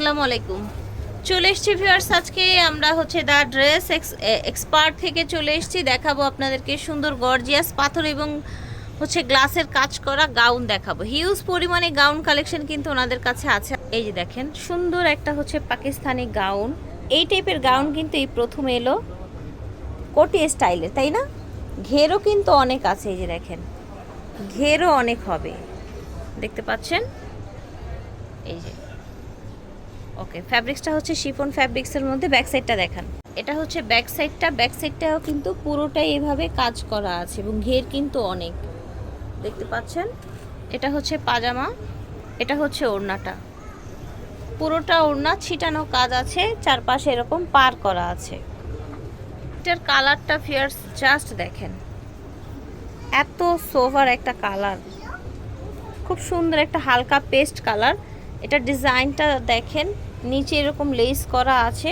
আসসালামু আলাইকুম। চলে এসছি ভিউয়ার্স আজকে আমরা হচ্ছে দা ড্রেস এক্সপার্ট থেকে চলে এসেছি। দেখাবো আপনাদেরকে সুন্দর গর্জিয়াস পাথর এবং হচ্ছে গ্লাসের কাজ করা গাউন দেখাবো। হিউজ পরিমাণে গাউন কালেকশন কিন্তু ওনাদের কাছে আছে। এই যে দেখেন, সুন্দর একটা হচ্ছে পাকিস্তানি গাউন এই টাইপের গাউন কিন্তু এই প্রথম এলো কোটি স্টাইলের তাই না? ঘেরও কিন্তু অনেক আছে, এই যে দেখেন। ঘেরও অনেক হবে। দেখতে পাচ্ছেন? এই যে। ওকে ফ্যাব্রিক্সটা হচ্ছে শিফন ফ্যাব্রিক্সের মধ্যে ব্যাক সাইডটা দেখান। এটা হচ্ছে ব্যাক সাইডটা ব্যাক সাইডটাও কিন্তু পুরোটাই এভাবে কাজ করা আছে এবং ঘের কিন্তু অনেক। দেখতে পাচ্ছেন? এটা হচ্ছে পাজামা, এটা হচ্ছে ওড়নাটা। পুরোটা ওড়না, ছিটানো কাজ আছে, চারপাশে এরকম পার করা আছে। এটার কালারটা ফিয়ার্স জাস্ট দেখেন। এত সোভার একটা কালার। খুব সুন্দর একটা হালকা পেস্ট কালার। এটা ডিজাইনটা দেখেন। নিচে এরকম লেস করা আছে।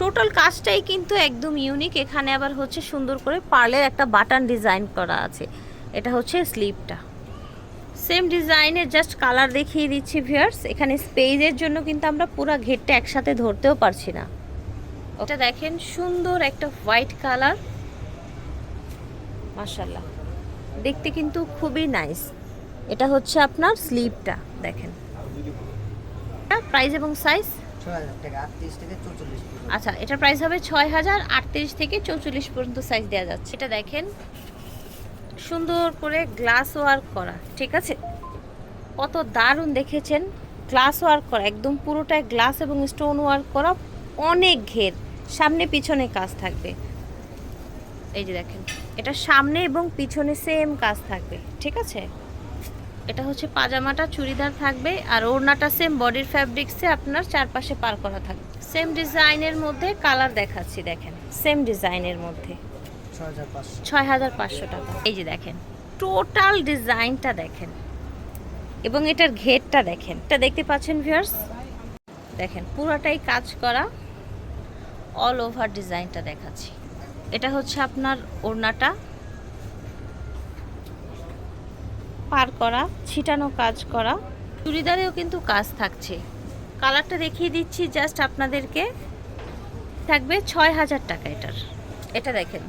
টোটাল কাজটাই কিন্তু একদম ইউনিক এখানে আবার হচ্ছে সুন্দর করে পার্লের একটা বাটন ডিজাইন করা আছে। এটা হচ্ছে স্লিপটা সেম ডিজাইনের জাস্ট কালার দেখিয়ে দিচ্ছি ভিয়ার্স এখানে স্পেজের জন্য কিন্তু আমরা পুরো ঘেরটা একসাথে ধরতেও পারছি না। ওটা দেখেন, সুন্দর একটা হোয়াইট কালার মাশাল্লাহ দেখতে কিন্তু খুবই নাইস এটা হচ্ছে আপনার স্লিপটা দেখেন। প্রাইস এবং সাইজ আচ্ছা এটার প্রাইস হবে ছয় হাজার আটত্রিশ থেকে চৌচল্লিশ পর্যন্ত সাইজ দেওয়া যাচ্ছে। এটা দেখেন, সুন্দর করে গ্লাস ওয়ার্ক করা, ঠিক আছে? কত দারুণ দেখেছেন? গ্লাস ওয়ার্ক করা, একদম পুরোটাই গ্লাস এবং স্টোন ওয়ার্ক করা, অনেক ঘের, সামনে পিছনে কাজ থাকবে। এই যে দেখেন, এটা সামনে এবং পিছনে সেম কাজ থাকবে, ঠিক আছে? এটা হচ্ছে পাজামাটা চুড়িদার থাকবে আর ওড়নাটা সেম বডির ফ্যাব্রিক্সে আপনার চারপাশে পার করা থাকবে। সেম ডিজাইনের মধ্যে কালার দেখাচ্ছি দেখেন। সেম ডিজাইনের মধ্যে। ছয় হাজার পাঁচশো টাকা। এই যে দেখেন টোটাল ডিজাইনটা দেখেন। এবং এটার ঘেরটা দেখেন। এটা দেখতে পাচ্ছেন ভিউয়ার্স দেখেন পুরোটাই কাজ করা অল ওভার ডিজাইনটা দেখাচ্ছি। এটা হচ্ছে আপনার ওড়নাটা। পার করা ছিটানো কাজ করা। চুড়িদারেও কিন্তু কাজ থাকছে। কালারটা দেখিয়ে দিচ্ছি জাস্ট আপনাদেরকে। থাকবে ছয় হাজার টাকা এটার। এটা দেখেন।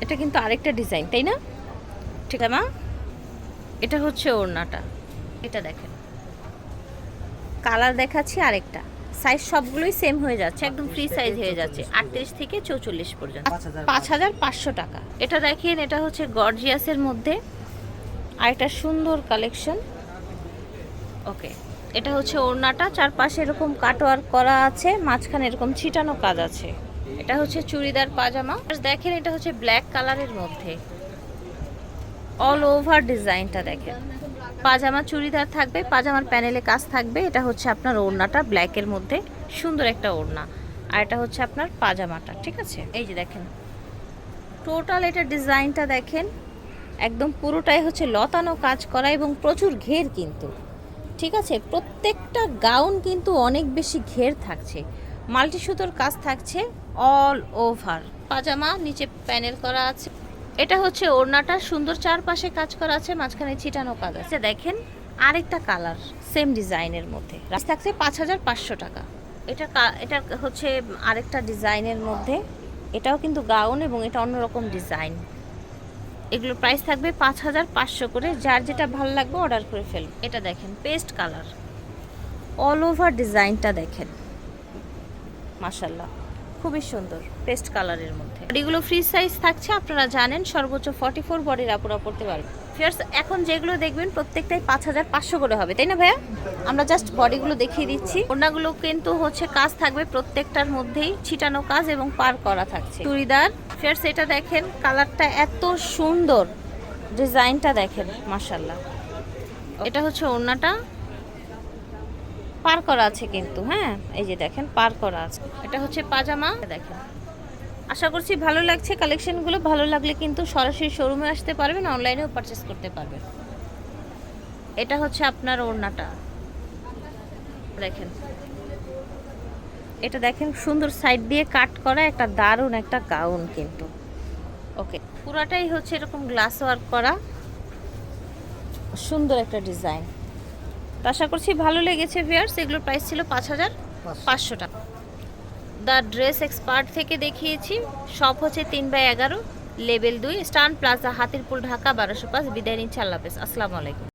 এটা কিন্তু আরেকটা ডিজাইন তাই না? ঠিক আছে মা? এটা হচ্ছে ওড়নাটা। এটা দেখেন। কালার দেখাচ্ছি আরেকটা। সাইজ সবগুলোই সেম হয়ে যাচ্ছে একদম ফ্রি সাইজ হয়ে যাচ্ছে। আটত্রিশ থেকে চৌচল্লিশ পর্যন্ত। পাঁচ হাজার পাঁচ হাজার পাঁচশো টাকা। এটা দেখেন এটা হচ্ছে গর্জিয়াসের মধ্যে। আর একটা সুন্দর কালেকশন ওকে এটা হচ্ছে ওড়নাটা, চারপাশে এরকম কাটোয়ার করা আছে, মাঝখানে এরকম ছিটানো কাজ আছে। এটা হচ্ছে চুড়িদার পাজামা। দেখেন, এটা হচ্ছে ব্ল্যাক কালারের মধ্যে। অল ওভার ডিজাইনটা দেখেন। পাজামা, চুড়িদার থাকবে, পাজামার প্যানেলে কাজ থাকবে। এটা হচ্ছে আপনার ওড়নাটা ব্ল্যাকের মধ্যে। সুন্দর একটা ওড়না। আর এটা হচ্ছে আপনার পাজামাটা, ঠিক আছে? এই যে দেখেন। টোটাল এটা ডিজাইনটা দেখেন। একদম পুরোটাই হচ্ছে লতানো কাজ করা এবং প্রচুর ঘের কিন্তু। ঠিক আছে? প্রত্যেকটা গাউন কিন্তু অনেক বেশি ঘের থাকছে। মাল্টি সুতোর কাজ থাকছে অল ওভার পাজামা নিচে প্যানেল করা আছে। এটা হচ্ছে ওড়নাটা, সুন্দর চারপাশে কাজ করা আছে, মাঝখানে ছিটানো কাজ আছে। দেখেন, আরেকটা কালার সেম ডিজাইনের মধ্যে। থাকছে পাঁচ হাজার পাঁচশো টাকা। এটা এটা হচ্ছে আরেকটা ডিজাইনের মধ্যে। এটাও কিন্তু গাউন এবং এটা অন্যরকম ডিজাইন এগুলোর প্রাইস থাকবে পাঁচ হাজার পাঁচশো করে। যার যেটা ভালো লাগবে অর্ডার করে ফেলুন। এটা দেখেন পেস্ট কালার অল ওভার ডিজাইনটা দেখেন। মাশাল্লাহ খুবই সুন্দর পেস্ট কালারের মধ্যে। এগুলো ফ্রি সাইজ থাকছে, আপনারা জানেন, সর্বোচ্চ ফর্টি ফোর বডির আপুরা পড়তে পারবেন ফিয়ার্স এখন যেগুলো দেখবেন, প্রত্যেকটাই পাঁচ হাজার পাঁচশো করে হবে, তাই না ভাইয়া? আমরা জাস্ট বডিগুলো দেখিয়ে দিচ্ছি। ওনাগুলো কিন্তু হচ্ছে কাজ থাকবে প্রত্যেকটার মধ্যেই, ছিটানো কাজ এবং পার করা থাকছে। চুড়িদার ফিয়ার্স এটা দেখেন কালারটা এত সুন্দর, ডিজাইনটা দেখেন মাশাল্লাহ এটা হচ্ছে ওড়নাটা পার করা আছে কিন্তু হ্যাঁ? এই যে দেখেন, পার করা আছে। এটা হচ্ছে পাজামা দেখেন। আশা করছি ভালো লাগছে কালেকশনগুলো। ভালো লাগলে কিন্তু সরাসরি শোরুমে আসতে পারবেন, অনলাইনেও পারচেস করতে পারবেন। এটা হচ্ছে আপনার ওড়নাটা। দেখেন। এটা দেখেন, সুন্দর সাইড দিয়ে কাট করা একটা দারুণ একটা গাউন কিন্তু। ওকে পুরাটাই হচ্ছে এরকম গ্লাস ওয়ার্ক করা। সুন্দর একটা ডিজাইন তো আশা করছি ভালো লেগেছে ভিয়ার্স এগুলোর প্রাইস ছিল পাঁচ হাজার পাঁচশো। টাকা দ্য ড্রেস এক্সপার্ট থেকে দেখিয়েছি। সব হচ্ছে তিন বাই এগারো লেভেল দুই স্টান প্লাজা হাতিরপুল ঢাকা বারোশো পাঁচ। বিদায় নিচ্ছে আল্লাহ হাফেজ। আসসালামু আলাইকুম।